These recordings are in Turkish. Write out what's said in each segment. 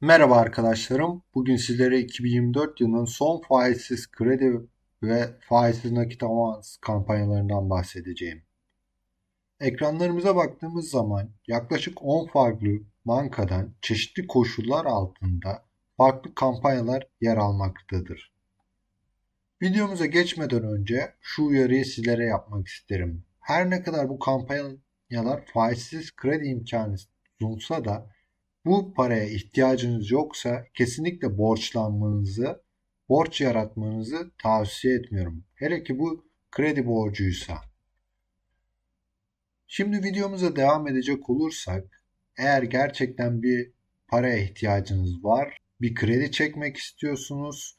Merhaba arkadaşlarım. Bugün sizlere 2024 yılının son faizsiz kredi ve faizsiz nakit avans kampanyalarından bahsedeceğim. Ekranlarımıza baktığımız zaman yaklaşık 10 farklı bankadan çeşitli koşullar altında farklı kampanyalar yer almaktadır. Videomuza geçmeden önce şu uyarıyı sizlere yapmak isterim. Her ne kadar bu kampanyalar faizsiz kredi imkanı sunsa da bu paraya ihtiyacınız yoksa kesinlikle borçlanmanızı, borç yaratmanızı tavsiye etmiyorum. Hele ki bu kredi borcuysa. Şimdi videomuza devam edecek olursak, eğer gerçekten bir paraya ihtiyacınız var, bir kredi çekmek istiyorsunuz,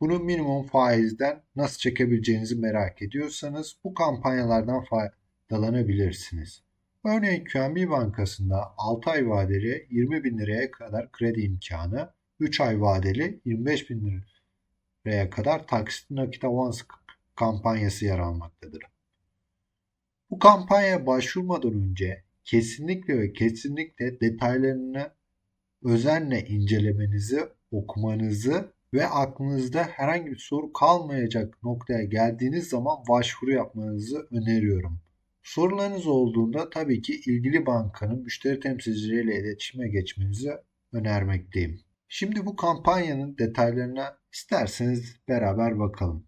bunu minimum faizden nasıl çekebileceğinizi merak ediyorsanız bu kampanyalardan faydalanabilirsiniz. Örneğin QNB Bankası'nda 6 ay vadeli 20 bin liraya kadar kredi imkanı, 3 ay vadeli 25 bin liraya kadar taksit nakit avans kampanyası yer almaktadır. Bu kampanyaya başvurmadan önce kesinlikle ve kesinlikle detaylarını özenle incelemenizi, okumanızı ve aklınızda herhangi bir soru kalmayacak noktaya geldiğiniz zaman başvuru yapmanızı öneriyorum. Sorularınız olduğunda tabii ki ilgili bankanın müşteri temsilcileriyle iletişime geçmenizi önermekteyim. Şimdi bu kampanyanın detaylarına isterseniz beraber bakalım.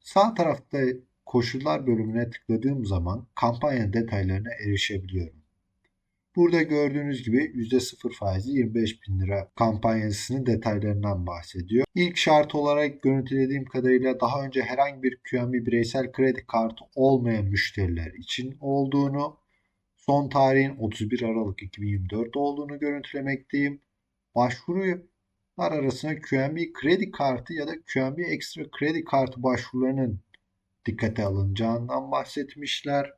Sağ tarafta koşullar bölümüne tıkladığım zaman kampanya detaylarına erişebiliyorum. Burada gördüğünüz gibi %0 faizli 25 bin lira kampanyasının detaylarından bahsediyor. İlk şart olarak görüntülediğim kadarıyla daha önce herhangi bir QNB bireysel kredi kartı olmayan müşteriler için olduğunu, son tarihin 31 Aralık 2024 olduğunu görüntülemekteyim. Başvurular arasında QNB kredi kartı ya da QNB ekstra kredi kartı başvurularının dikkate alınacağından bahsetmişler.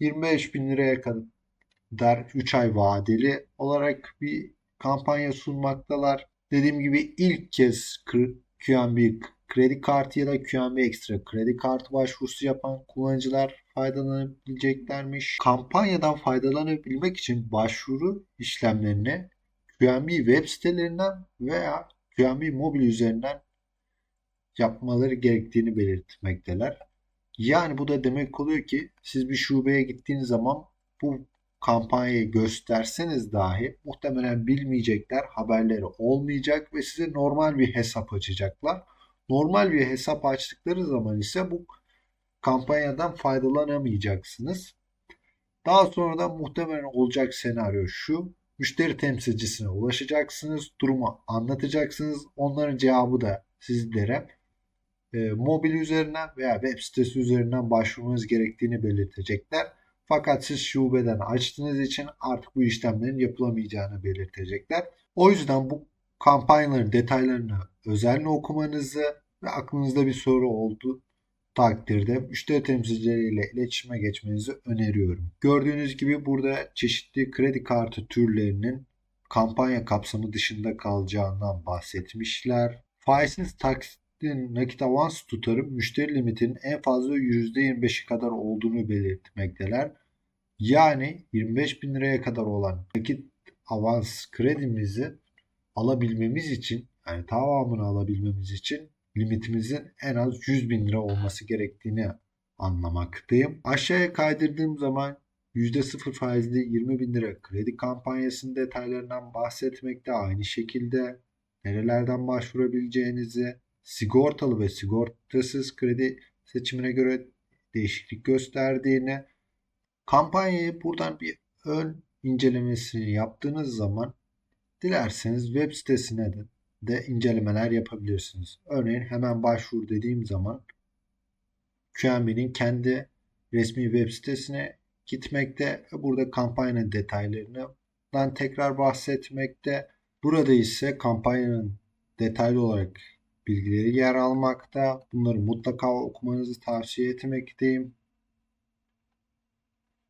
25 bin liraya kadar der 3 ay vadeli olarak bir kampanya sunmaktalar. Dediğim gibi ilk kez QNB kredi kartı ya da QNB ekstra kredi kartı başvurusu yapan kullanıcılar faydalanabileceklermiş. Kampanyadan faydalanabilmek için başvuru işlemlerini QNB web sitelerinden veya QNB mobil üzerinden yapmaları gerektiğini belirtmekteler. Yani bu da demek oluyor ki siz bir şubeye gittiğiniz zaman bu kampanyayı gösterseniz dahi muhtemelen bilmeyecekler, haberleri olmayacak ve size normal bir hesap açacaklar. Normal bir hesap açtıkları zaman ise bu kampanyadan faydalanamayacaksınız. Daha sonra da muhtemelen olacak senaryo şu. Müşteri temsilcisine ulaşacaksınız, durumu anlatacaksınız. Onların cevabı da sizlere e, mobil üzerinden veya web sitesi üzerinden başvurmanız gerektiğini belirtecekler. Fakat siz şubeden açtığınız için artık bu işlemlerin yapılamayacağını belirtecekler. O yüzden bu kampanyaların detaylarını özenle okumanızı ve aklınızda bir soru oldu takdirde müşteri temsilcileriyle iletişime geçmenizi öneriyorum. Gördüğünüz gibi burada çeşitli kredi kartı türlerinin kampanya kapsamı dışında kalacağından bahsetmişler. Faizsiz taksitin nakit avans tutarı müşteri limitinin en fazla %25'i kadar olduğunu belirtmekteler. Yani 25 bin liraya kadar olan nakit avans kredimizi alabilmemiz için yani tamamını alabilmemiz için limitimizin en az 100 bin lira olması gerektiğini anlamaktayım. Aşağıya kaydırdığım zaman %0 faizli 20 bin lira kredi kampanyasının detaylarından bahsetmekte. Aynı şekilde nerelerden başvurabileceğinizi, sigortalı ve sigortasız kredi seçimine göre değişiklik gösterdiğini, kampanyayı buradan bir ön incelemesini yaptığınız zaman dilerseniz web sitesine de, de incelemeler yapabilirsiniz. Örneğin hemen başvur dediğim zaman QNB'nin kendi resmi web sitesine gitmekte burada kampanya detaylarından tekrar bahsetmekte. Burada ise kampanyanın detaylı olarak bilgileri yer almakta. Bunları mutlaka okumanızı tavsiye etmekteyim.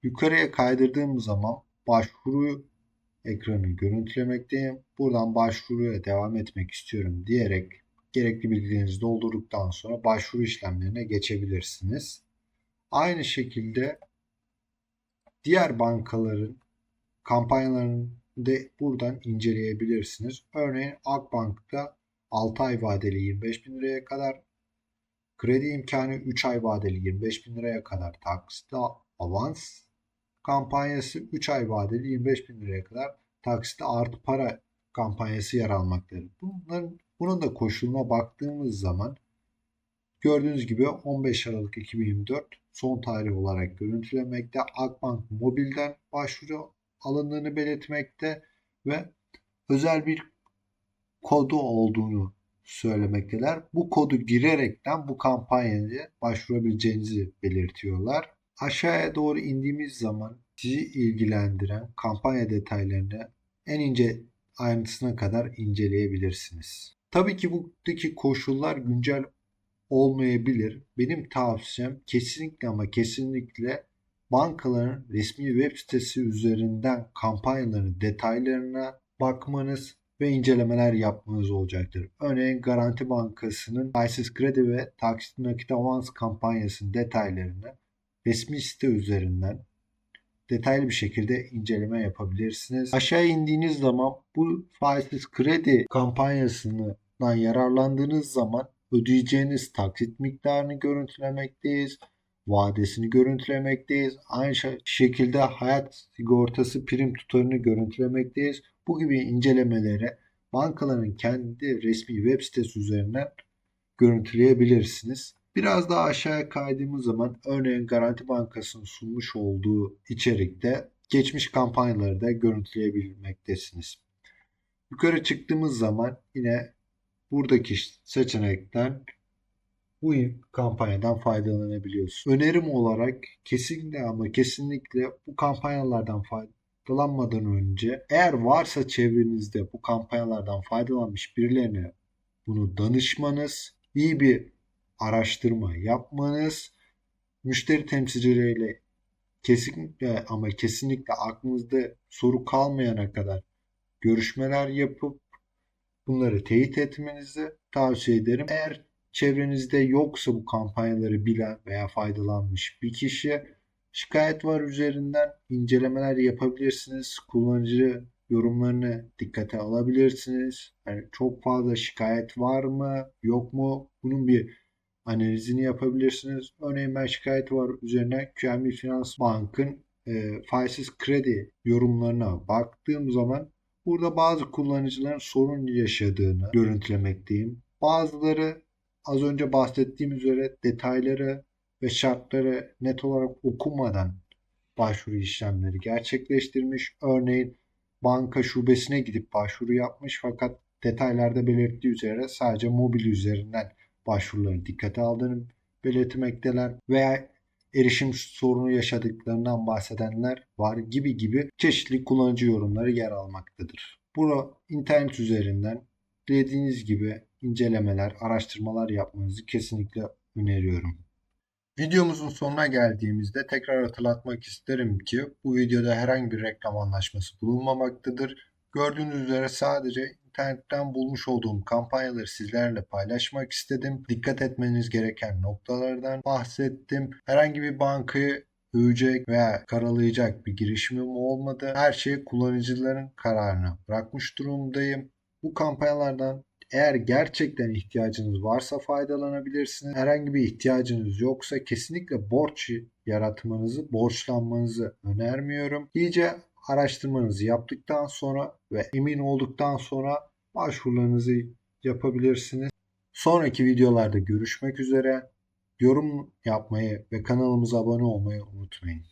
Yukarıya kaydırdığım zaman başvuru ekranı görüntülemekteyim. Buradan başvuruya devam etmek istiyorum diyerek gerekli bilgilerinizi doldurduktan sonra başvuru işlemlerine geçebilirsiniz. Aynı şekilde diğer bankaların kampanyalarının de buradan inceleyebilirsiniz. Örneğin Akbank'ta 6 ay vadeli 25 bin liraya kadar kredi imkanı 3 ay vadeli 25 bin liraya kadar taksitle avans kampanyası 3 ay vadeli 25 bin liraya kadar taksitle artı para kampanyası yer almaktadır. Bunların, bunun da koşuluna baktığımız zaman gördüğünüz gibi 15 Aralık 2024 son tarih olarak görüntülemekte. Akbank Mobil'den başvuru alındığını belirtmekte ve özel bir kodu olduğunu söylemekteler. Bu kodu girerekten bu kampanyaya başvurabileceğinizi belirtiyorlar. Aşağıya doğru indiğimiz zaman sizi ilgilendiren kampanya detaylarını en ince ayrıntısına kadar inceleyebilirsiniz. Tabii ki buradaki koşullar güncel olmayabilir. Benim tavsiyem kesinlikle ama kesinlikle bankaların resmi web sitesi üzerinden kampanyaların detaylarına bakmanız ve incelemeler yapmanız olacaktır. Örneğin Garanti Bankası'nın faizsiz kredi ve taksit nakit avans kampanyasının detaylarını resmi site üzerinden detaylı bir şekilde inceleme yapabilirsiniz. Aşağı indiğiniz zaman bu faizsiz kredi kampanyasından yararlandığınız zaman ödeyeceğiniz taksit miktarını görüntülemekteyiz. Vadesini görüntülemekteyiz. Aynı şekilde hayat sigortası prim tutarını görüntülemekteyiz. Bu gibi incelemelere bankaların kendi resmi web sitesi üzerinden görüntüleyebilirsiniz. Biraz daha aşağıya kaydığımız zaman örneğin Garanti Bankası'nın sunmuş olduğu içerikte geçmiş kampanyaları da görüntüleyebilmektesiniz. Yukarı çıktığımız zaman yine buradaki seçenekten bu kampanyadan faydalanabiliyorsunuz. Önerim olarak kesinlikle ama kesinlikle bu kampanyalardan faydalanmadan önce eğer varsa çevrenizde bu kampanyalardan faydalanmış birilerine bunu danışmanız, iyi bir araştırma yapmanız, müşteri temsilcileriyle kesinlikle ama kesinlikle aklınızda soru kalmayana kadar görüşmeler yapıp bunları teyit etmenizi tavsiye ederim. Eğer çevrenizde yoksa bu kampanyaları bilen veya faydalanmış bir kişi şikayet var üzerinden incelemeler yapabilirsiniz. Kullanıcı yorumlarını dikkate alabilirsiniz. Yani çok fazla şikayet var mı, yok mu? Bunun bir analizini yapabilirsiniz. Örneğin ben şikayet var üzerine QNB Finans Bank'ın e, faizsiz kredi yorumlarına baktığım zaman burada bazı kullanıcıların sorun yaşadığını görüntülemekteyim. Bazıları az önce bahsettiğim üzere detayları ve şartları net olarak okumadan başvuru işlemleri gerçekleştirmiş. Örneğin banka şubesine gidip başvuru yapmış fakat detaylarda belirttiği üzere sadece mobil üzerinden başvuruları dikkate aldığını belirtmekteler veya erişim sorunu yaşadıklarından bahsedenler var gibi gibi çeşitli kullanıcı yorumları yer almaktadır. Bunu internet üzerinden dediğiniz gibi incelemeler, araştırmalar yapmanızı kesinlikle öneriyorum. Videomuzun sonuna geldiğimizde tekrar hatırlatmak isterim ki bu videoda herhangi bir reklam anlaşması bulunmamaktadır. Gördüğünüz üzere sadece internetten bulmuş olduğum kampanyaları sizlerle paylaşmak istedim. Dikkat etmeniz gereken noktalardan bahsettim. Herhangi bir bankayı övecek veya karalayacak bir girişimim olmadı. Her şeyi kullanıcıların kararına bırakmış durumdayım. Bu kampanyalardan eğer gerçekten ihtiyacınız varsa faydalanabilirsiniz. Herhangi bir ihtiyacınız yoksa kesinlikle borç yaratmanızı, borçlanmanızı önermiyorum. İyice araştırmanızı yaptıktan sonra ve emin olduktan sonra başvurularınızı yapabilirsiniz. Sonraki videolarda görüşmek üzere. Yorum yapmayı ve kanalımıza abone olmayı unutmayın.